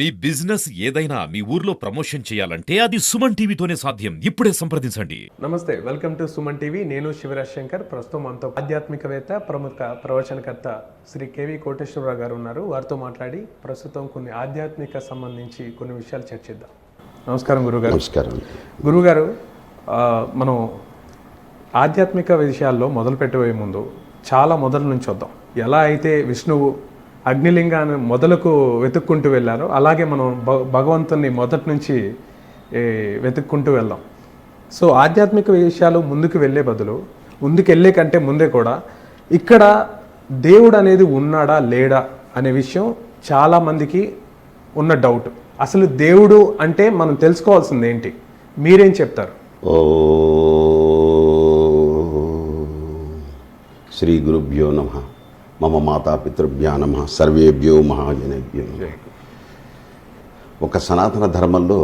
మీ business ఏదైనా మీ ఊర్లో promotion చేయాలంటే అది సుమన్ టీవీతోనే సాధ్యం. ఇప్పుడే సంప్రదించండి. నమస్తే వెల్కమ్ టు సుమన్ టీవీ. నేను శివరాజ్ శంకర్. ప్రస్తుతం మనతో ఆధ్యాత్మికవేత్త ప్రముఖ ప్రవచనకర్త శ్రీ కేవి కోటేశ్వరరావు గారు ఉన్నారు. వారితో మాట్లాడి ప్రస్తుతం కొన్ని ఆధ్యాత్మిక సంబంధించి కొన్ని విషయాలు చర్చిద్దాం. నమస్కారం గురుగారు. నమస్కారం. గురుగారు మనం ఆధ్యాత్మిక విషయాల్లో మొదలు పెట్టబోయే ముందు చాలా మొదల నుంచి వద్దాం. ఎలా అయితే విష్ణువు అగ్నిలింగాన్ని మొదలకు వెతుక్కుంటూ వెళ్ళారు. అలాగే మనం భగవంతుని మొదటి నుంచి వెతుక్కుంటూ వెళ్దాం. సో ఆధ్యాత్మిక విషయాలు ముందుకు వెళ్ళే బదులు ముందుకు వెళ్ళే కంటే ముందే కూడా ఇక్కడ దేవుడు అనేది ఉన్నాడా లేడా అనే విషయం చాలామందికి ఉన్న డౌట్ అసలు దేవుడు అంటే మనం తెలుసుకోవాల్సింది ఏంటి? మీరేం చెప్తారు? ఓ శ్రీ గురుభ్యో నమ. మమ మాతాపితృభ్యా నమ సర్వేభ్యో మహాజనేభ్యో. ఒక సనాతన ధర్మంలో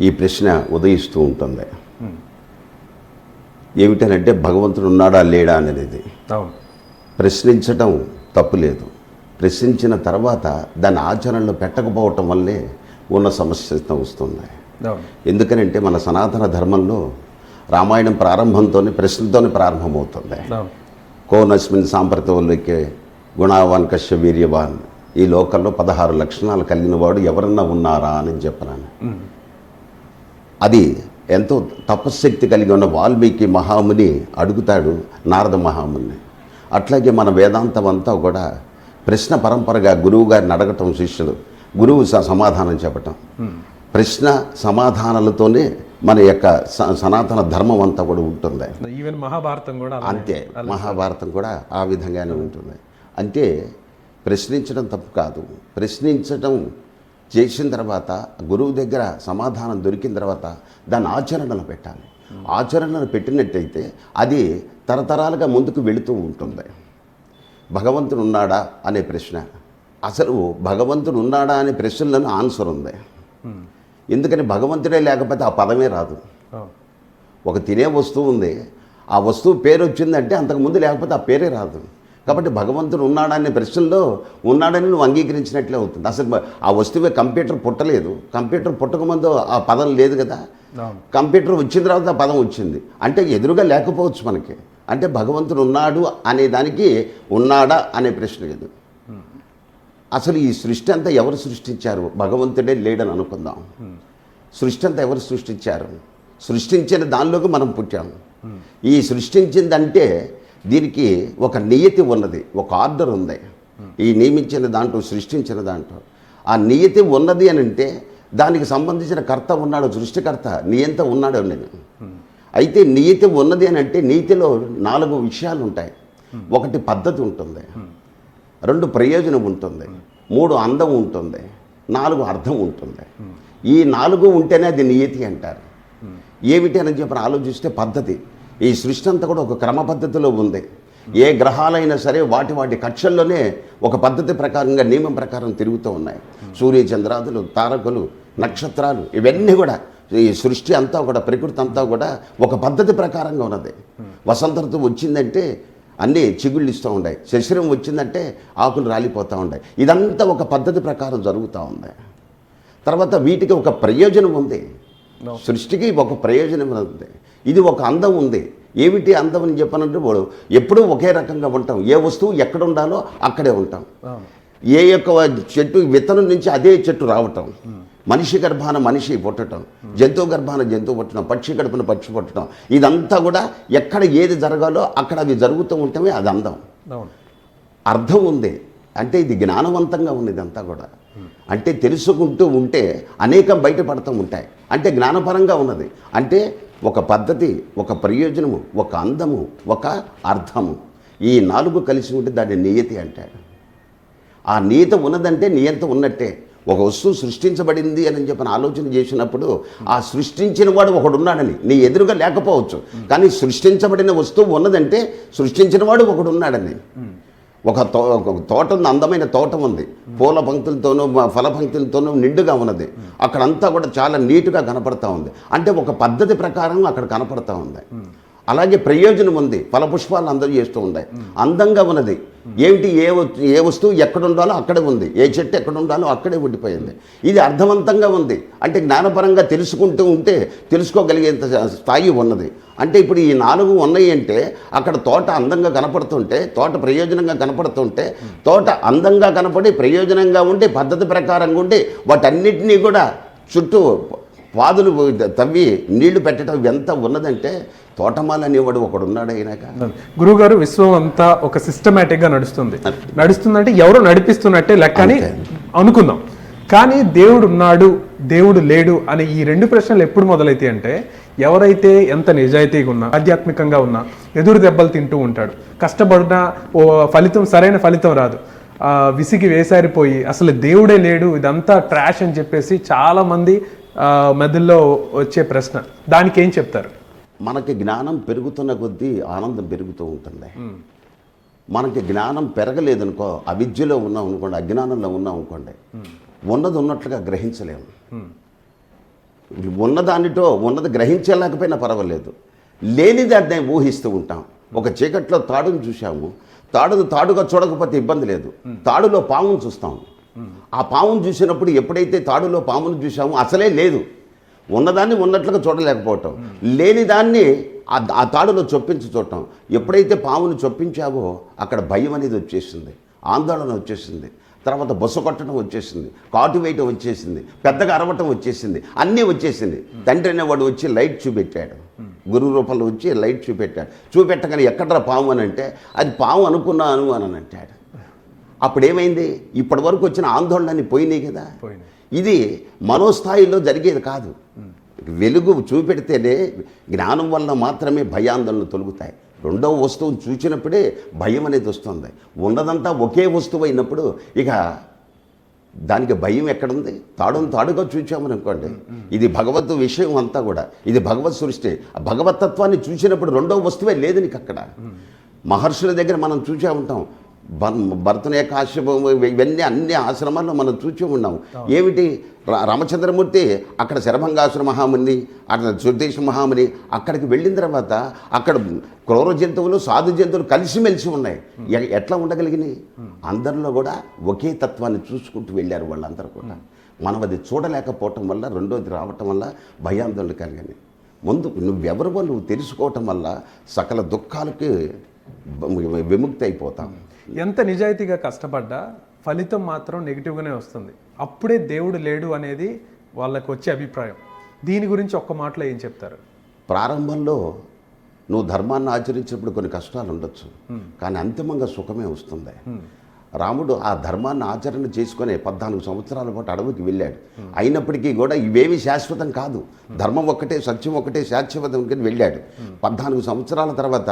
ఈ ప్రశ్న ఉదయిస్తూ ఉంటుంది ఏమిటనంటే భగవంతుడు ఉన్నాడా లేడా అనేది. ప్రశ్నించటం తప్పు లేదు. ప్రశ్నించిన తర్వాత దాన్ని ఆచరణలో పెట్టకపోవటం వల్లే ఉన్న సమస్య వస్తుంది ఎందుకనంటే మన సనాతన ధర్మంలో రామాయణం ప్రారంభంతోనే ప్రశ్నతోనే ప్రారంభమవుతుంది కోనస్మిన్ సాంప్రతోల్లికే గుణావాన్ కశ్య వీర్యవాన్ ఈ లోకంలో పదహారు లక్షణాలు కలిగిన వాడు ఎవరన్నా ఉన్నారా అని చెప్పినాను అది ఎంతో తపశ్శక్తి కలిగి ఉన్న వాల్మీకి మహాముని అడుగుతాడు నారద మహాముని. అట్లాగే మన వేదాంతం అంతా కూడా ప్రశ్న పరంపరగా గురువు గారిని అడగటం శిష్యుడు గురువు స- సమాధానం చెప్పటం ప్రశ్న సమాధానాలతోనే మన యొక్క స- సనాతన ధర్మం అంతా కూడా ఉంటుంది ఈవెన్ మహాభారతం కూడా. అంతే మహాభారతం కూడా ఆ విధంగానే ఉంటుంది అంటే ప్రశ్నించడం తప్పు కాదు. ప్రశ్నించడం చేసిన తర్వాత గురువు దగ్గర సమాధానం దొరికిన తర్వాత దాన్ని ఆచరణలో పెట్టాలి. ఆచరణలో పెట్టినట్టయితే అది తరతరాలుగా ముందుకు వెళుతూ ఉంటుంది భగవంతుడు ఉన్నాడా అనే ప్రశ్న. అసలు భగవంతుడు ఉన్నాడా అనే ప్రశ్నలను ఆన్సర్ ఉంది ఎందుకని భగవంతుడే లేకపోతే ఆ పదమే రాదు. ఒక తినే వస్తువు ఉంది. ఆ వస్తువు పేరు వచ్చిందంటే అంతకుముందు లేకపోతే ఆ పేరే రాదు. కాబట్టి భగవంతుడు ఉన్నాడనే ప్రశ్నలో ఉన్నాడని నువ్వు అంగీకరించినట్లే అవుతుంది. అసలు ఆ వస్తువే కంప్యూటర్ పుట్టలేదు. కంప్యూటర్ పుట్టకముందు ఆ పదం లేదు కదా. కంప్యూటర్ వచ్చిన తర్వాత ఆ పదం వచ్చింది. అంటే ఎదురుగా లేకపోవచ్చు మనకి. అంటే భగవంతుడు ఉన్నాడు అనే దానికి ఉన్నాడా అనే ప్రశ్న లేదు. అసలు ఈ సృష్టి అంతా ఎవరు సృష్టించారు? భగవంతుడే లేడని అనుకుందాం. సృష్టి అంతా ఎవరు సృష్టించారు? సృష్టించిన దానిలోకి మనం పుట్టాము ఈ సృష్టించిందంటే దీనికి ఒక నియతి ఉన్నది ఒక ఆర్డర్ ఉంది. ఈ నియమించిన దాంట్లో సృష్టించిన దాంట్లో. ఆ నియతి ఉన్నది అని అంటే దానికి సంబంధించిన కర్త ఉన్నాడు సృష్టికర్త నియంత ఉన్నాడు నేను. అయితే నియతి ఉన్నది అని అంటే నీతిలో నాలుగు విషయాలు ఉంటాయి. ఒకటి పద్ధతి ఉంటుంది. రెండు ప్రయోజనం ఉంటుంది. మూడు అందం ఉంటుంది. నాలుగు అర్థం ఉంటుంది. ఈ నాలుగు ఉంటేనే అది నియతి అంటారు. ఏమిటి అని చెప్పి ఆలోచిస్తే పద్ధతి. ఈ సృష్టి అంతా కూడా ఒక క్రమ పద్ధతిలో ఉంది. ఏ గ్రహాలైనా సరే వాటి వాటి కక్షల్లోనే ఒక పద్ధతి ప్రకారంగా నియమం ప్రకారం తిరుగుతూ ఉన్నాయి. సూర్య చంద్రాదులు తారకులు నక్షత్రాలు ఇవన్నీ కూడా ఈ సృష్టి అంతా కూడా ప్రకృతి అంతా కూడా ఒక పద్ధతి ప్రకారంగా ఉన్నది. వసంత ఋతువు వచ్చిందంటే అన్నీ చిగుళ్ళు ఇస్తూ ఉన్నాయి శశిరం వచ్చిందంటే ఆకులు రాలిపోతూ ఉన్నాయి ఇదంతా ఒక పద్ధతి ప్రకారం జరుగుతూ ఉంది తర్వాత వీటికి ఒక ప్రయోజనం ఉంది. సృష్టికి ఒక ప్రయోజనం ఉంది. ఇది ఒక అందం ఉంది. ఏమిటి అందం అని చెప్పనంటే వాడు ఎప్పుడూ ఒకే రకంగా ఉంటాం. ఏ వస్తువు ఎక్కడ ఉండాలో అక్కడే ఉంటాం. ఏ యొక్క చెట్టు విత్తనం నుంచి అదే చెట్టు రావటం. మనిషి గర్భాన మనిషి పుట్టడం జంతువు గర్భాన జంతువు పుట్టడం పక్షి గర్భాన పక్షి పుట్టడం ఇదంతా కూడా ఎక్కడ ఏది జరగాలో అక్కడ అవి జరుగుతూ ఉంటమే అది అందం. అర్థం ఉంది. అంటే ఇది జ్ఞానవంతంగా ఉంది ఇదంతా కూడా. అంటే తెలుసుకుంటూ ఉంటే అనేకం బయటపడుతూ ఉంటాయి. అంటే జ్ఞానపరంగా ఉన్నది. అంటే ఒక పద్ధతి ఒక ప్రయోజనము ఒక అందము ఒక అర్థము. ఈ నాలుగు కలిసి ఉంటే దాన్ని నియతి అంటాడు ఆ నియత ఉన్నదంటే నియంత ఉన్నట్టే. ఒక వస్తువు సృష్టించబడింది అని చెప్పిన ఆలోచన చేసినప్పుడు ఆ సృష్టించిన వాడు ఒకడున్నాడని. నీ ఎదురుగా లేకపోవచ్చు. కానీ సృష్టించబడిన వస్తువు ఉన్నదంటే సృష్టించిన వాడు ఒకడున్నాడని. ఒక తో ఒక తోట ఉంది అందమైన తోట ఉంది. పూల పంక్తులతోనూ ఫల పంక్తులతోనూ నిండుగా ఉన్నది. అక్కడంతా కూడా చాలా నీట్గా కనపడతా ఉంది. అంటే ఒక పద్ధతి ప్రకారం అక్కడ కనపడతా ఉంది. అలాగే ప్రయోజనం ఉంది. ఫలపుష్పాలు అందరూ చేస్తూ ఉన్నాయి. అందంగా ఉన్నది. ఏమిటి ఏ వ- ఏ వస్తువు ఎక్కడ ఉండాలో అక్కడే ఉంది. ఏ చెట్టు ఎక్కడ ఉండాలో అక్కడే ఉండిపోయింది. ఇది అర్థవంతంగా ఉంది. అంటే జ్ఞానపరంగా తెలుసుకుంటూ ఉంటే తెలుసుకోగలిగేంత స్థాయి ఉన్నది. అంటే ఇప్పుడు ఈ నాలుగు ఉన్నాయి అంటే అక్కడ తోట అందంగా కనపడుతుంటే తోట ప్రయోజనంగా కనపడుతుంటే తోట అందంగా కనపడి ప్రయోజనంగా ఉండి పద్ధతి ప్రకారంగా ఉండి వాటన్నిటినీ కూడా చుట్టూ పాదులు తవ్వి నీళ్ళు పెట్టడం ఎంత ఉన్నదంటే తోటమాల అనేవాడు ఒకడు ఉన్నాడు అయినాక గురుగారు విశ్వం అంతా ఒక సిస్టమేటిక్గా నడుస్తుంది. నడుస్తుందంటే ఎవరో నడిపిస్తున్నట్టే లెక్క అని అనుకుందాం. కానీ దేవుడు ఉన్నాడు దేవుడు లేడు అనే ఈ రెండు ప్రశ్నలు ఎప్పుడు మొదలైతాయి అంటే ఎవరైతే ఎంత నిజాయితీగా ఉన్నా ఆధ్యాత్మికంగా ఉన్నా ఎదురు దెబ్బలు తింటూ ఉంటాడు. కష్టపడినా ఓ ఫలితం సరైన ఫలితం రాదు. ఆ, విసిగి వేసారిపోయి అసలు దేవుడే లేడు ఇదంతా ట్రాష్ అని చెప్పేసి చాలా మంది ఆ, మెదడులో వచ్చే ప్రశ్న. దానికి ఏం చెప్తారు? మనకి జ్ఞానం పెరుగుతున్న కొద్దీ ఆనందం పెరుగుతూ ఉంటుంది. మనకి జ్ఞానం పెరగలేదనుకో అవిద్యలో ఉన్నాం అనుకోండి అజ్ఞానంలో ఉన్నాం అనుకోండి ఉన్నది ఉన్నట్లుగా గ్రహించలేము. ఉన్నదానితో ఉన్నది గ్రహించలేకపోయినా పర్వాలేదు. లేని దాన్ని ఊహిస్తూ ఉంటాం. ఒక చీకట్లో తాడును చూశాము. తాడును తాడుగా చూడకపోతే ఇబ్బంది లేదు. తాడులో పామును చూస్తాం. ఆ పామును చూసినప్పుడు ఎప్పుడైతే తాడులో పామును చూసామో అసలే లేదు. ఉన్నదాన్ని ఉన్నట్లుగా చూడలేకపోవటం. లేని దాన్ని ఆ తాడులో చొప్పించి చూడటం. ఎప్పుడైతే పామును చొప్పించావో అక్కడ భయం అనేది వచ్చేసింది. ఆందోళన వచ్చేసింది. తర్వాత బుస కొట్టడం వచ్చేసింది. కాటు వేయటం వచ్చేసింది. పెద్దగా అరవటం వచ్చేసింది. అన్నీ వచ్చేసింది. తండ్రి అనేవాడు వచ్చి లైట్ చూపెట్టాడు. గురువు రూపంలో వచ్చి లైట్ చూపెట్టాడు. చూపెట్టగానే ఎక్కడరా పాము అని అంటే అది పాము అనుకున్నాను అని అంటాడు. అప్పుడు ఏమైంది ఇప్పటి వరకు వచ్చిన ఆందోళనని పోయినాయి కదా. ఇది మనోస్థాయిలో జరిగేది కాదు. వెలుగు చూపెడితేనే జ్ఞానం వల్ల మాత్రమే భయాందోళనలు తొలుగుతాయి. రెండవ వస్తువును చూచినప్పుడే భయం అనేది వస్తుంది. ఉన్నదంతా ఒకే వస్తువు అయినప్పుడు ఇక దానికి భయం ఎక్కడుంది? తాడును తాడుగా చూచామని అనుకోండి ఇది భగవత్ విషయం అంతా కూడా. ఇది భగవత్ సృష్టి. ఆ భగవతత్వాన్ని చూసినప్పుడు రెండవ వస్తువే లేదు నీకు అక్కడ మహర్షుల దగ్గర మనం చూసే ఉంటాం. భరతుని యొక్క ఆశ్రమం ఇవన్నీ అన్ని ఆశ్రమాల్లో మనం చూసి ఉన్నాం. ఏమిటి? రామచంద్రమూర్తి అక్కడ శరభంగాసుర మహాముని అక్కడ సుదేశ మహాముని అక్కడికి వెళ్ళిన తర్వాత అక్కడ క్రూర జంతువులు సాధు జంతువులు కలిసిమెలిసి ఉన్నాయి. ఎట్లా ఉండగలిగినాయి? అందరిలో కూడా ఒకే తత్వాన్ని చూసుకుంటూ వెళ్ళారు వాళ్ళందరూ కూడా. మనం అది చూడలేకపోవటం వల్ల రెండోది రావటం వల్ల భయాందోళన కలిగింది ముందు నువ్వెవరివో నువ్వు తెలుసుకోవటం వల్ల సకల దుఃఖాలకి విముక్తి అయిపోతాం. ఎంత నిజాయితీగా కష్టపడ్డా ఫలితం మాత్రం నెగిటివ్గానే వస్తుంది. అప్పుడే దేవుడు లేడు అనేది వాళ్ళకు వచ్చే అభిప్రాయం. దీని గురించి ఒక్క మాటలో ఏం చెప్తారు? ప్రారంభంలో నువ్వు ధర్మాన్ని ఆచరించినప్పుడు కొన్ని కష్టాలు ఉండొచ్చు. కానీ అంతిమంగా సుఖమే వస్తుంది. రాముడు ఆ ధర్మాన్ని ఆచరణ చేసుకునే పద్నాలుగు సంవత్సరాల పాటు అడవికి వెళ్ళాడు. అయినప్పటికీ కూడా ఇవేమి శాశ్వతం కాదు. ధర్మం ఒక్కటే సత్యం ఒకటే శాశ్వతం కింద వెళ్ళాడు. పద్నాలుగు సంవత్సరాల తర్వాత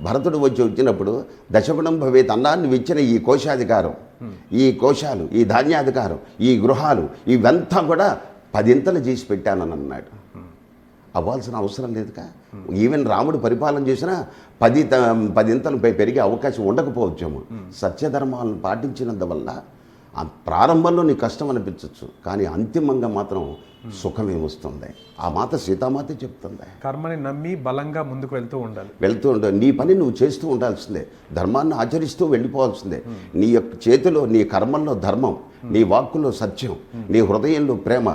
భరతుడు వచ్చి వచ్చినప్పుడు దశగుణం భవేత్ అన్నాన్ని ఇచ్చిన ఈ కోశాధికారం ఈ కోశాలు ఈ ధాన్యాధికారం ఈ గృహాలు ఇవంతా కూడా పదింతలు చేసి పెట్టానని అన్నాడు. అవ్వాల్సిన అవసరం లేదుగా ఈవెన్ రాముడు పరిపాలన చేసినా పది త- పదింతలు పెరిగే అవకాశం ఉండకపోవచ్చేమో. సత్యధర్మాలను పాటించినందువల్ల ప్రారంభంలో నీ కష్టం అనిపించవచ్చు కానీ అంతిమంగా మాత్రం సుఖమే వస్తుంది ఆ మాత సీతామాత చెప్తుంది. కర్మని నమ్మి బలంగా ముందుకు వెళ్తూ ఉండాలి. వెళ్తూ ఉండ నీ పని నువ్వు చేస్తూ ఉండాల్సిందే. ధర్మాన్ని ఆచరిస్తూ వెళ్ళిపోవాల్సిందే. నీ యొక్క చేతిలో నీ కర్మల్లో ధర్మం నీ వాక్కులో సత్యం నీ హృదయంలో ప్రేమ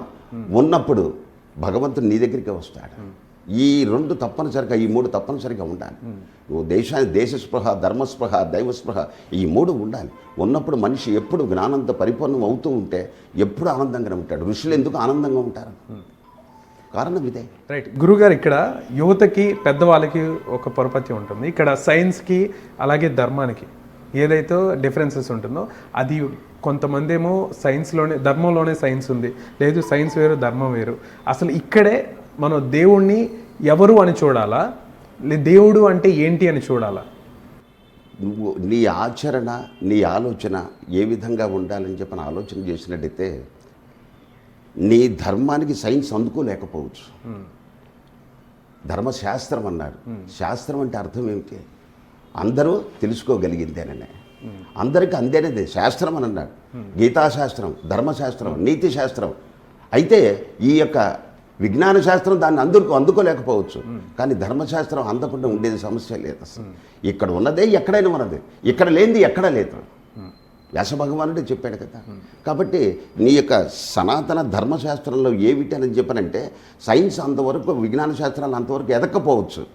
ఉన్నప్పుడు భగవంతుడు నీ దగ్గరికి వస్తాడు. ఈ రెండు తప్పనిసరిగా ఈ మూడు తప్పనిసరిగా ఉండాలి. నువ్వు దేశాన్ని దేశ స్పృహ ధర్మస్పృహ దైవస్పృహ ఈ మూడు ఉండాలి. ఉన్నప్పుడు మనిషి ఎప్పుడు జ్ఞానంతో పరిపూర్ణం అవుతూ ఉంటే ఎప్పుడు ఆనందంగానే ఉంటాడు. ఋషులు ఎందుకు ఆనందంగా ఉంటారు? కారణం ఇదే. రైట్. గురుగారు ఇక్కడ యువతకి పెద్దవాళ్ళకి ఒక పొరపత్యం ఉంటుంది. ఇక్కడ సైన్స్కి అలాగే ధర్మానికి ఏదైతే డిఫరెన్సెస్ ఉంటుందో అది కొంతమంది ఏమో సైన్స్లోనే ధర్మంలోనే సైన్స్ ఉంది. లేదు సైన్స్ వేరు ధర్మం వేరు. అసలు ఇక్కడే మనం దేవుణ్ణి ఎవరు అని చూడాలా? దేవుడు అంటే ఏంటి అని చూడాలా? నువ్వు నీ ఆచరణ నీ ఆలోచన ఏ విధంగా ఉండాలని చెప్పని ఆలోచన చేసినట్టయితే నీ ధర్మానికి సైన్స్ అందుకోలేకపోవచ్చు. ధర్మశాస్త్రం అన్నాడు శాస్త్రం అంటే అర్థం ఏమిటి? అందరూ తెలుసుకోగలిగిందేననే. అందరికీ అందేనేది శాస్త్రం అని అన్నాడు. గీతాశాస్త్రం ధర్మశాస్త్రం నీతి శాస్త్రం అయితే ఈ యొక్క విజ్ఞాన శాస్త్రం దాన్ని అందుకు అందుకోలేకపోవచ్చు. కానీ ధర్మశాస్త్రం అందకుండా ఉండేది సమస్య లేదు అసలు. ఇక్కడ ఉన్నదే ఎక్కడైనా ఉన్నది. ఇక్కడ లేనిది ఎక్కడ లేదు. వ్యాస భగవానుడే చెప్పాడు కదా. కాబట్టి నీ యొక్క సనాతన ధర్మశాస్త్రంలో ఏమిటి అని చెప్పనంటే సైన్స్ అంతవరకు విజ్ఞాన శాస్త్రాలు అంతవరకు ఎదక్కపోవచ్చు.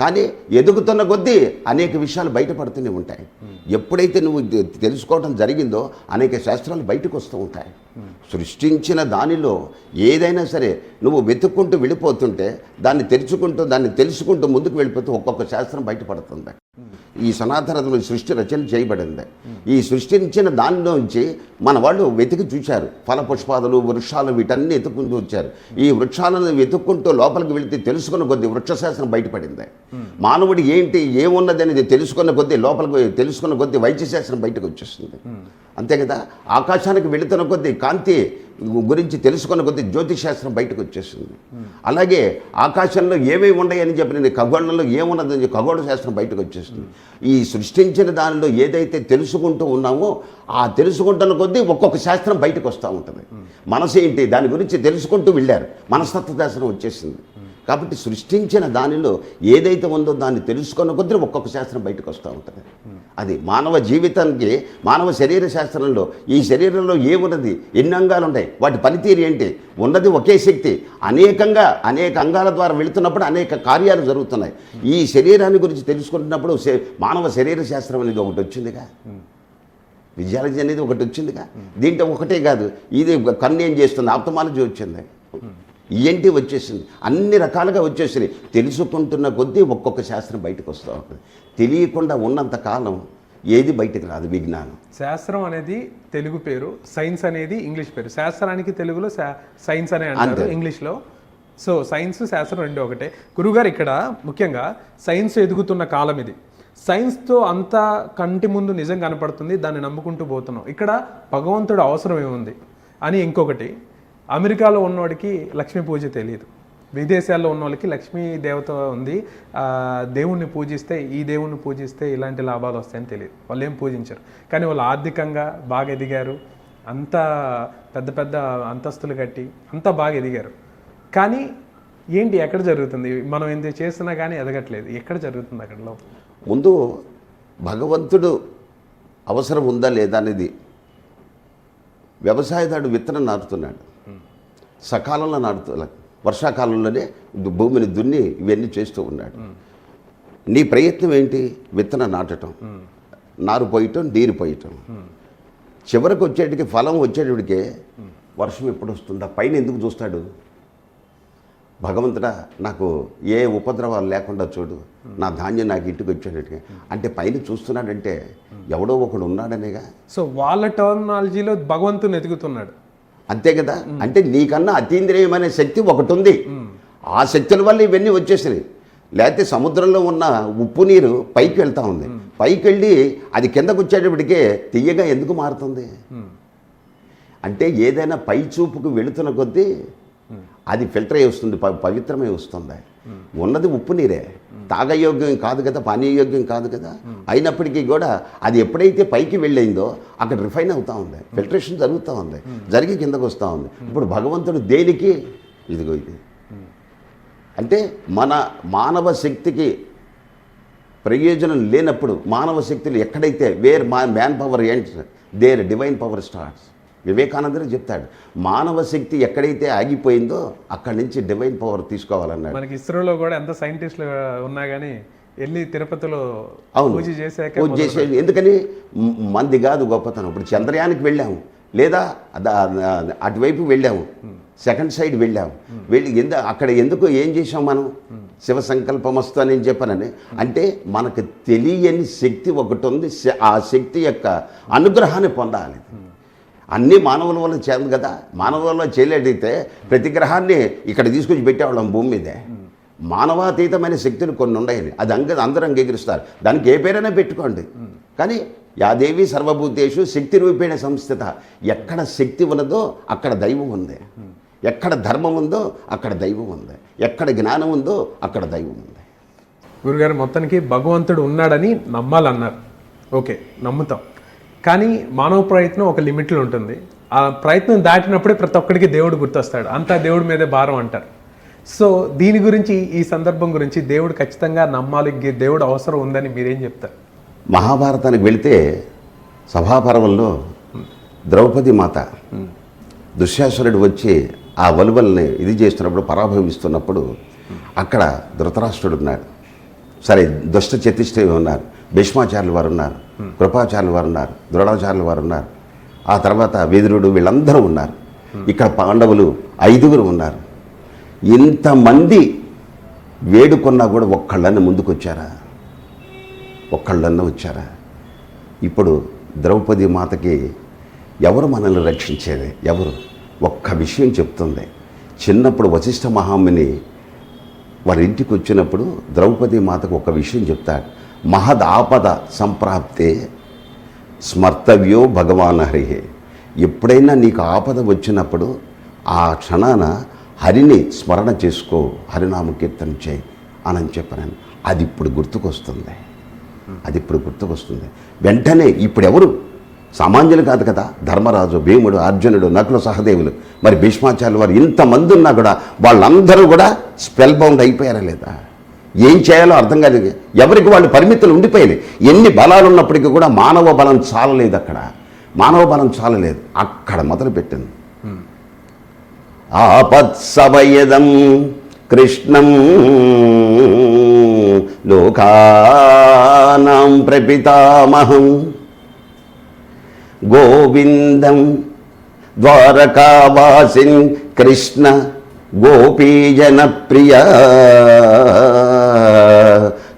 కానీ ఎదుగుతున్న కొద్దీ అనేక విషయాలు బయటపడుతూనే ఉంటాయి. ఎప్పుడైతే నువ్వు తెలుసుకోవడం జరిగిందో అనేక శాస్త్రాలు బయటకు వస్తూ ఉంటాయి. సృష్టించిన దానిలో ఏదైనా సరే నువ్వు వెతుక్కుంటూ వెళ్ళిపోతుంటే దాన్ని తెరుచుకుంటూ దాన్ని తెలుసుకుంటూ ముందుకు వెళ్ళిపోతూ ఒక్కొక్క శాస్త్రం బయటపడుతుంది. ఈ సనాతన సృష్టి రచన చేయబడింది. ఈ సృష్టించిన దానిలోంచి మన వాళ్ళు వెతికి చూశారు. ఫల పుష్పాదులు వృక్షాలు వీటన్ని ఎత్తుకుంటూ వచ్చారు. ఈ వృక్షాలను వెతుక్కుంటూ లోపలికి వెళితే తెలుసుకున్న కొద్దీ వృక్షశాస్త్రం బయటపడింది. మానవుడు ఏంటి ఏమున్నది అనేది తెలుసుకున్న కొద్దీ లోపలికి తెలుసుకున్న కొద్దీ వైద్యశాస్త్రం బయటకు వచ్చేస్తుంది. అంతే కదా? ఆకాశానికి వెళుతున్న కొద్దీ కాంతి గురించి తెలుసుకున్న కొద్దీ జ్యోతిశాస్త్రం బయటకు వచ్చేస్తుంది. అలాగే ఆకాశంలో ఏమేమి ఉన్నాయని చెప్పిన ఖగోళంలో ఏమున్నదని ఖగోళ శాస్త్రం బయటకు వచ్చేస్తుంది. ఈ సృష్టించిన దానిలో ఏదైతే తెలుసుకుంటూ ఉన్నామో ఆ తెలుసుకుంటున్న కొద్దీ ఒక్కొక్క శాస్త్రం బయటకు వస్తూ ఉంటుంది. మనసు ఏంటి దాని గురించి తెలుసుకుంటూ వెళ్ళారు. మనస్తత్వ శాస్త్రం వచ్చేసింది. కాబట్టి సృష్టించిన దానిలో ఏదైతే ఉందో దాన్ని తెలుసుకున్న కొద్దీ ఒక్కొక్క శాస్త్రం బయటకు వస్తూ ఉంటుంది. అది మానవ జీవితానికి మానవ శరీర శాస్త్రంలో ఈ శరీరంలో ఏమున్నది ఎన్ని అంగాలు ఉన్నాయి వాటి పనితీరు ఏంటి ఉన్నది ఒకే శక్తి అనేకంగా అనేక అంగాల ద్వారా వెళుతున్నప్పుడు అనేక కార్యాలు జరుగుతున్నాయి. ఈ శరీరాన్ని గురించి తెలుసుకుంటున్నప్పుడు మానవ శరీర శాస్త్రం అనేది ఒకటి వచ్చిందిగా. విజయాలజీ అనేది ఒకటి వచ్చిందిగా. దీంట్లో ఒకటే కాదు ఇది కన్ను ఏం చేస్తుంది ఆప్తమాలజీ వచ్చింది. ఏంటి వచ్చేసింది. అన్ని రకాలుగా వచ్చేసింది తెలుసుకుంటున్న కొద్దీ ఒక్కొక్క శాస్త్రం బయటకు వస్తూ ఉంటుంది. తెలియకుండా ఉన్నంత కాలం ఏది బయటకు రాదు విజ్ఞానం. శాస్త్రం అనేది తెలుగు పేరు సైన్స్ అనేది ఇంగ్లీష్ పేరు. శాస్త్రానికి తెలుగులో సైన్స్ అనే అంటారు. ఇంగ్లీష్లో. సో సైన్స్ శాస్త్రం రెండు ఒకటే. గురుగారు ఇక్కడ ముఖ్యంగా సైన్స్ ఎదుగుతున్న కాలం ఇది. సైన్స్తో అంత కంటి ముందు నిజం కనపడుతుంది దాన్ని నమ్ముకుంటూ పోతున్నాం. ఇక్కడ భగవంతుడు అవసరం ఏముంది? అని ఇంకొకటి అమెరికాలో ఉన్నవాడికి లక్ష్మీ పూజ తెలియదు విదేశాల్లో ఉన్న వాళ్ళకి లక్ష్మీ దేవత ఉంది. దేవుణ్ణి పూజిస్తే ఈ దేవుణ్ణి పూజిస్తే ఇలాంటి లాభాలు వస్తాయని తెలియదు వాళ్ళు ఏం పూజించరు. కానీ వాళ్ళు ఆర్థికంగా బాగా ఎదిగారు. అంత పెద్ద పెద్ద అంతస్తులు కట్టి అంతా బాగా ఎదిగారు. కానీ ఏంటి ఎక్కడ జరుగుతుంది? మనం ఎంత చేస్తున్నా కానీ ఎదగట్లేదు. ఎక్కడ జరుగుతుంది అక్కడ ముందు భగవంతుడు అవసరం ఉందా లేదా అనేది వ్యవసాయదారుడు విత్తనం నారుతున్నాడు సకాలంలో నాడుతూ వర్షాకాలంలోనే భూమిని దున్ని ఇవన్నీ చేస్తూ ఉన్నాడు. నీ ప్రయత్నం ఏంటి? విత్తనం నాటటం. నారు పోయటం నీరు పోయటం. చివరికి వచ్చేటికి ఫలం వచ్చేటికే వర్షం ఎప్పుడు వస్తుందా? పైన ఎందుకు చూస్తాడు? భగవంతుడా నాకు ఏ ఉపద్రవాలు లేకుండా చూడు. నా ధాన్యం నాకు ఇంటికి వచ్చేటట్టుగా అంటే పైన చూస్తున్నాడంటే ఎవడో ఒకడు ఉన్నాడనేగా? సో వాళ్ళ టర్మినాలజీలో భగవంతుని ఎదుగుతున్నాడు. అంతే కదా? అంటే నీకన్నా అతీంద్రియమైన శక్తి ఒకటి ఉంది ఆ శక్తుల వల్ల ఇవన్నీ వచ్చేసినాయి. లేకపోతే సముద్రంలో ఉన్న ఉప్పు నీరు పైకి వెళ్తా ఉంది. పైకి వెళ్ళి అది కిందకు వచ్చేటప్పటికే తీయగా ఎందుకు మారుతుంది? అంటే ఏదైనా పై చూపుకు వెళుతున్న కొద్దీ అది ఫిల్టర్ అయి వస్తుంది పవిత్రమై వస్తుంది. ఉన్నది ఉప్పు నీరే. తాగయోగ్యం కాదు కదా పానీయోగ్యం కాదు కదా. అయినప్పటికీ కూడా అది ఎప్పుడైతే పైకి వెళ్ళిందో అక్కడ రిఫైన్ అవుతూ ఉంది ఫిల్టరేషన్ జరుగుతూ ఉంది జరిగి కిందకు వస్తూ ఉంది. ఇప్పుడు భగవంతుడు దేనికి? ఇదిగో ఇది. అంటే మన మానవ శక్తికి ప్రయోజనం లేనప్పుడు మానవ శక్తులు ఎక్కడైతే వేర్ మా man power ends there divine power starts వివేకానందరే చెప్తాడు మానవ శక్తి ఎక్కడైతే ఆగిపోయిందో అక్కడి నుంచి డివైన్ పవర్ తీసుకోవాలన్నాడు. మనకి ఇస్రోలో కూడా ఎంత సైంటిస్టులు ఉన్నా కానీ వెళ్ళి తిరుపతిలో అవును. పూజ చేశాక పూజ చేసేది ఎందుకని? మంది కాదు గొప్పతనం. ఇప్పుడు చంద్రయానికి వెళ్ళాము లేదా అటువైపు వెళ్ళాము సెకండ్ సైడ్ వెళ్ళాము వెళ్ళి ఎందు అక్కడ ఎందుకు ఏం చేసాం మనం? శివ సంకల్పమస్తు అని చెప్పానని. అంటే మనకు తెలియని శక్తి ఒకటి ఉంది. ఆ శక్తి యొక్క అనుగ్రహాన్ని పొందాలి. అన్నీ మానవుల వల్ల చేయదు కదా. మానవుల వల్ల చేయలేడైతే ప్రతి గ్రహాన్ని ఇక్కడ తీసుకొచ్చి పెట్టేవాళ్ళం భూమి మీదే. మానవాతీతమైన శక్తులు కొన్ని ఉన్నాయని అది అంగ అందరూ అంగీకరిస్తారు. దానికి ఏ పేరైనా పెట్టుకోండి. కానీ యాదేవి సర్వభూతేషు శక్తి రూపేణ సంస్థిత. ఎక్కడ శక్తి ఉన్నదో అక్కడ దైవం ఉంది. ఎక్కడ ధర్మం ఉందో అక్కడ దైవం ఉంది. ఎక్కడ జ్ఞానం ఉందో అక్కడ దైవం ఉంది. గురుగారు మొత్తానికి భగవంతుడు ఉన్నాడని నమ్మాలన్నారు. ఓకే నమ్ముతాం. కానీ మానవ ప్రయత్నం ఒక లిమిట్లో ఉంటుంది. ఆ ప్రయత్నం దాటినప్పుడే ప్రతి ఒక్కడికి దేవుడు గుర్తొస్తాడు. అంతా దేవుడి మీదే భారం అంటారు. సో దీని గురించి ఈ సందర్భం గురించి దేవుడు ఖచ్చితంగా నమ్మాలి దేవుడు అవసరం ఉందని మీరేం చెప్తారు? మహాభారతానికి వెళితే సభాపర్వంలో ద్రౌపది మాత దుశ్శాసురుడు వచ్చి ఆ వలువల్ని ఇది చేస్తున్నప్పుడు పరాభవిస్తున్నప్పుడు అక్కడ ధృతరాష్ట్రుడు ఉన్నాడు. సరే దుష్ట చతిష్ఠ ఉన్నారు. భీష్మాచార్యులు వారు ఉన్నారు. కృపాచార్యులు వారు ఉన్నారు ద్రోణాచార్యులు వారు ఉన్నారు ఆ తర్వాత వీదురుడు వీళ్ళందరూ ఉన్నారు. ఇక్కడ పాండవులు ఐదుగురు ఉన్నారు. ఇంతమంది వేడుకున్నా కూడా ఒక్కళ్ళన్న ముందుకొచ్చారా? ఒక్కళ్ళన్న వచ్చారా? ఇప్పుడు ద్రౌపది మాతకి ఎవరు మనల్ని రక్షించేది? ఎవరు? ఒక్క విషయం చెప్తుంది. చిన్నప్పుడు వశిష్ఠ మహాముని వారి ఇంటికి వచ్చినప్పుడు ద్రౌపది మాతకు ఒక విషయం చెప్తాడు. మహదాపద సంప్రాప్తే స్మర్తవ్యో భగవాన్ హరిహే ఎప్పుడైనా నీకు ఆపద వచ్చినప్పుడు ఆ క్షణాన హరిని స్మరణ చేసుకో హరినామ కీర్తన చేయి అని చెప్పాను. అది ఇప్పుడు గుర్తుకొస్తుంది. అది ఇప్పుడు గుర్తుకొస్తుంది. వెంటనే ఇప్పుడు ఎవరు సామాన్యులు కాదు కదా. ధర్మరాజు భీముడు అర్జునుడు నకులు సహదేవులు. మరి భీష్మాచార్యులు వారు ఇంతమంది ఉన్నా కూడా వాళ్ళందరూ కూడా స్పెల్ బౌండ్ అయిపోయారా లేదా? ఏం చేయాలో అర్థం కాదు. ఎవరికి వాళ్ళు పరిమితులు ఉండిపోయాయి ఎన్ని బలాలు ఉన్నప్పటికీ కూడా మానవ బలం చాలలేదు అక్కడ. మానవ బలం చాలలేదు. అక్కడ మొదలుపెట్టింది ఆపత్సవయదం కృష్ణం లోకానాం ప్రపితామహం గోవిందం ద్వారకావాసిన్ కృష్ణ గోపీ ప్రియ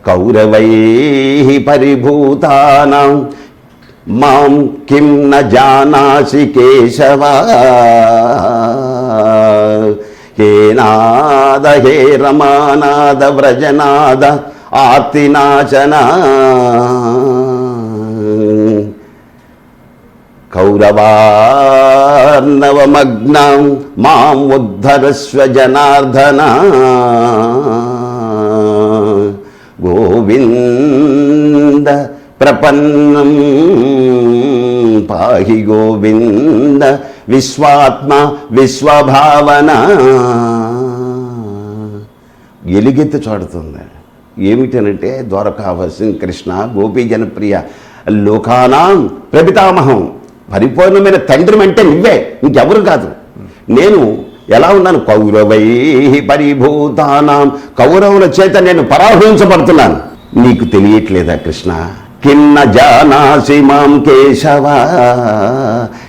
కౌరవై పరిభూతానాం. మాం కిం న జానాసి కేశవ. హే నాద హే రమానాద వ్రజనాద ఆర్తినాశన. కౌరవార్ణవమగ్నం మాం ఉద్ధరస్వ జనార్దనా. గోవింద ప్రపన్నం పాహి గోవింద విశ్వాత్మ విశ్వభావన ఎలుగెత్తి చాడుతుంది ఏమిటనంటే ద్వారకావసం కృష్ణ గోపీ జనప్రియ లోకానాం ప్రభితామహం పరిపూర్ణమైన తండ్రి అంటే నువ్వే ఇంకెవరు కాదు నేను ఎలా ఉన్నాను? కౌరవై పరిభూతానాం. కౌరవుల చేత నేను పరాభవించబడుతున్నాను. నీకు తెలియట్లేదా కృష్ణ? కిన్న జానాసి మాం కేశవ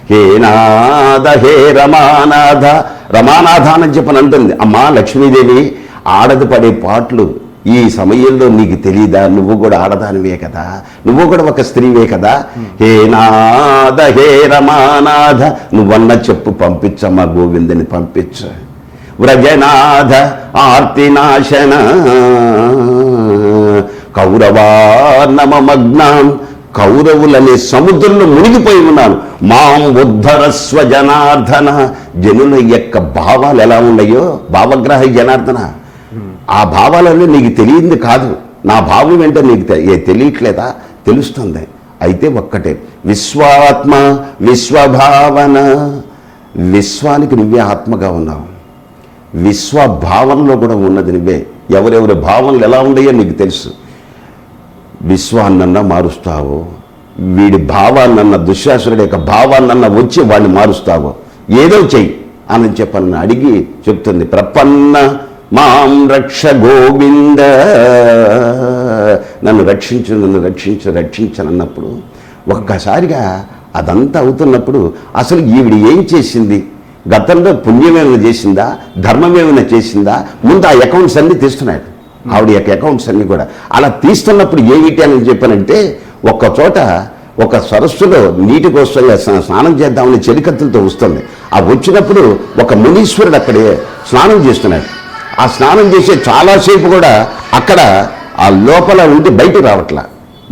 హే నాద హే రమానాథ. రమానాథ అని చెప్పని అంటుంది. అమ్మా లక్ష్మీదేవి ఆడది పడే పాటలు ఈ సమయంలో నీకు తెలియదా నువ్వు కూడా ఆడదానివే కదా? నువ్వు కూడా ఒక స్త్రీవే కదా? హే నాద హే రమానాథ నువ్వన్న చెప్పు పంపించమ్మా గోవిందని పంపించు. వ్రజనాథ ఆర్తినాశన. కౌరవా కౌరవాన్నమగ్నాం కౌరవులనే సముద్రంలో మునిగిపోయి ఉన్నాను. మాం ఉద్ధరస్వ జనార్దన జనుల యొక్క భావాలు ఎలా ఉన్నాయో భావగ్రహ జనార్దన. ఆ భావాలన్నీ నీకు తెలియంది కాదు. నా భావం ఏంటో నీకు తె- ఏ తెలియట్లేదా? తెలుస్తుంది. అయితే ఒక్కటే. విశ్వాత్మ విశ్వభావన. విశ్వానికి నువ్వే ఆత్మగా ఉన్నావు. విశ్వభావనలో కూడా ఉన్నది నువ్వే. ఎవరెవరి భావనలు ఎలా ఉన్నాయో నీకు తెలుసు. విశ్వాన్నన్నా మారుస్తావు. వీడి భావాన్నన్న దుశ్శాసురుడి యొక్క భావాన్నన్న వచ్చి వాడిని మారుస్తావు. ఏదో చెయ్యి అని చెప్పని అడిగి చెప్తుంది. ప్రపన్న మాం రక్ష గోవింద. నన్ను రక్షించు నన్ను రక్షించు రక్షించనన్నప్పుడు ఒక్కసారిగా అదంతా అవుతున్నప్పుడు అసలు ఈవిడ ఏం చేసింది? గతంలో పుణ్యమేమైనా చేసిందా? ధర్మమేమైనా చేసిందా? ముందు ఆ అకౌంట్స్ అన్నీ తీస్తున్నాడు ఆవిడ యొక్క అకౌంట్స్ అన్ని కూడా. అలా తీస్తున్నప్పుడు ఏమిటి అని చెప్పానంటే ఒక్క చోట ఒక సరస్సులో నీటి కోసం స్నానం చేద్దామని చెలికత్తులతో వస్తుంది. ఆ వచ్చినప్పుడు ఒక మునీశ్వరుడు అక్కడే స్నానం చేస్తున్నాడు. ఆ స్నానం చేసే చాలాసేపు కూడా అక్కడ ఆ లోపల ఉండి బయటకు రావట్లా.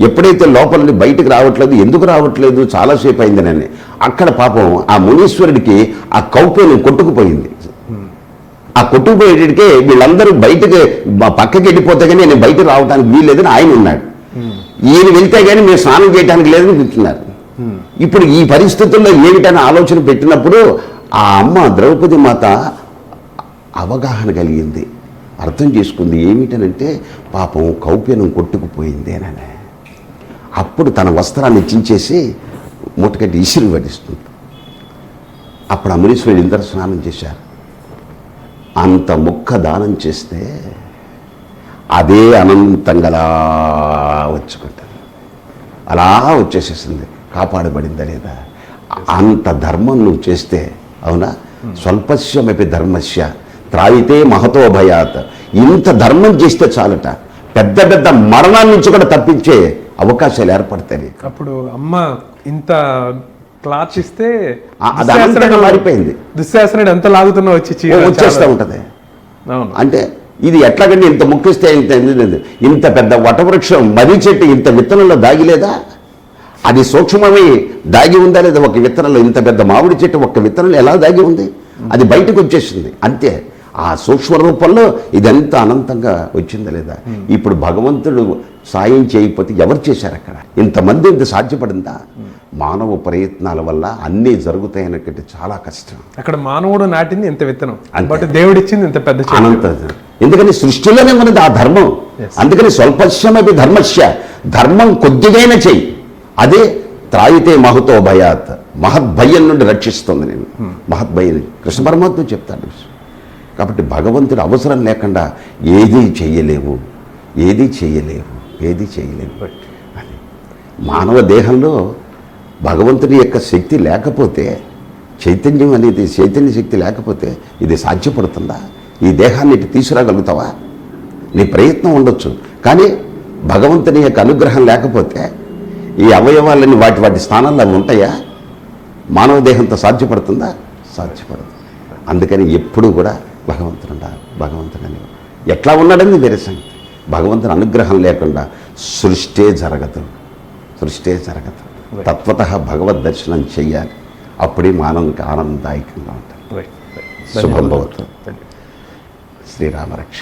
ఎప్పుడైతే లోపల నుండి బయటకు రావట్లేదు ఎందుకు రావట్లేదు చాలాసేపు అయిందనని అక్కడ పాపం ఆ మునీశ్వరుడికి ఆ కౌపేనం కొట్టుకుపోయింది. ఆ కొట్టుకుపోయేటికే వీళ్ళందరూ బయటకు పక్కకి వెళ్ళిపోతే కానీ నేను బయటకు రావడానికి వీల్లేదని ఆయన ఉన్నాడు. ఈయన వెళ్తే కానీ మేము స్నానం చేయడానికి లేదని చెప్తున్నారు ఇప్పుడు ఈ పరిస్థితుల్లో ఏమిటని ఆలోచన పెట్టినప్పుడు ఆ అమ్మ ద్రౌపది మాత అవగాహన కలిగింది. అర్థం చేసుకుంది ఏమిటనంటే పాపం కౌప్యనం కొట్టుకుపోయిందేననే అప్పుడు తన వస్త్రాన్ని చించేసి మూటకట్టి ఇసిరి పడిస్తుంది అప్పుడు అమరీశ్వరుడు ఇంద్ర స్నానం చేశారు. అంత ముక్క దానం చేస్తే అదే అనంతంగా వచ్చుకుంటుంది. అలా వచ్చేసేసింది. కాపాడబడిందా లేదా? అంత ధర్మం నువ్వు చేస్తే అవునా? స్వల్పస్యమపి ధర్మస్య త్రాయితే మహతో భయాత్. ఇంత ధర్మం చేస్తే చాలట. పెద్ద పెద్ద మరణాల నుంచి కూడా తప్పించే అవకాశాలు ఏర్పడతాయి అప్పుడు అమ్మ ఇంత క్లాత్ ఇస్తే మారిపోయింది. దుశ్శాసనుడు ఎంత లాగుతున్నా వచ్చి వచ్చేస్తూ ఉంటుంది. అంటే ఇది ఎట్లాగంటే ఇంత ముక్కిస్తే ఇంత ఇంత- ఇంత పెద్ద వటవృక్షం మర్రి చెట్టు ఇంత విత్తనంలో దాగిలేదా అది సూక్ష్మమై దాగి ఉందా లేదా ఒక విత్తనంలో? ఇంత పెద్ద మామిడి చెట్టు ఒక విత్తనంలో ఎలా దాగి ఉంది? అది బయటకు వచ్చేసింది. అంతే. ఆ సూక్ష్మ రూపంలో ఇదంతా అనంతంగా వచ్చిందా లేదా? ఇప్పుడు భగవంతుడు సాయం చేయకపోతే ఎవరు చేశారు అక్కడ? ఇంతమంది ఇంత సాధ్యపడిందా? మానవ ప్రయత్నాల వల్ల అన్నీ జరుగుతాయనకంటే చాలా కష్టం. అక్కడ మానవుడు నాటింది ఇంత విత్తనం. బట్ దేవుడు ఇచ్చింది ఇంత పెద్ద అనంత ఎందుకని సృష్టిలోనే ఉన్నది ఆ ధర్మం. అందుకని స్వల్పశ్యమపి ధర్మస్య. ధర్మం కొద్దిగైనా చెయ్యి. అదే త్రాయితే మహతో భయాత్. మహద్భయం నుండి రక్షిస్తుంది నేను. మహద్భయం కృష్ణ పరమాత్మ చెప్తాడు. కాబట్టి భగవంతుడు అవసరం లేకుండా ఏదీ చెయ్యలేవు. ఏదీ చెయ్యలేవు. ఏదీ చేయలేవు అని మానవ దేహంలో భగవంతుడి యొక్క శక్తి లేకపోతే చైతన్యం అనేది చైతన్య శక్తి లేకపోతే ఇది సాధ్యపడుతుందా? ఈ దేహాన్ని ఇటు తీసుకురాగలుగుతావా? నీ ప్రయత్నం ఉండొచ్చు. కానీ భగవంతుని యొక్క అనుగ్రహం లేకపోతే ఈ అవయవాలన్నీ వాటి వాటి స్థానాల్లో ఉంటాయా? మానవ దేహంతో సాధ్యపడుతుందా? సాధ్యపడదు. అందుకని ఎప్పుడూ కూడా భగవంతుడు ఉండాలి. భగవంతుడని ఎట్లా ఉన్నాడని వేరే సంగతి? భగవంతుని అనుగ్రహం లేకుండా సృష్టే జరగదు. సృష్టే జరగదు. తత్వత భగవద్ దర్శనం చెయ్యాలి. అప్పుడే మానవునికి ఆనందదాయకంగా ఉంటుంది. శుభం. భవతు. శ్రీరామరక్ష.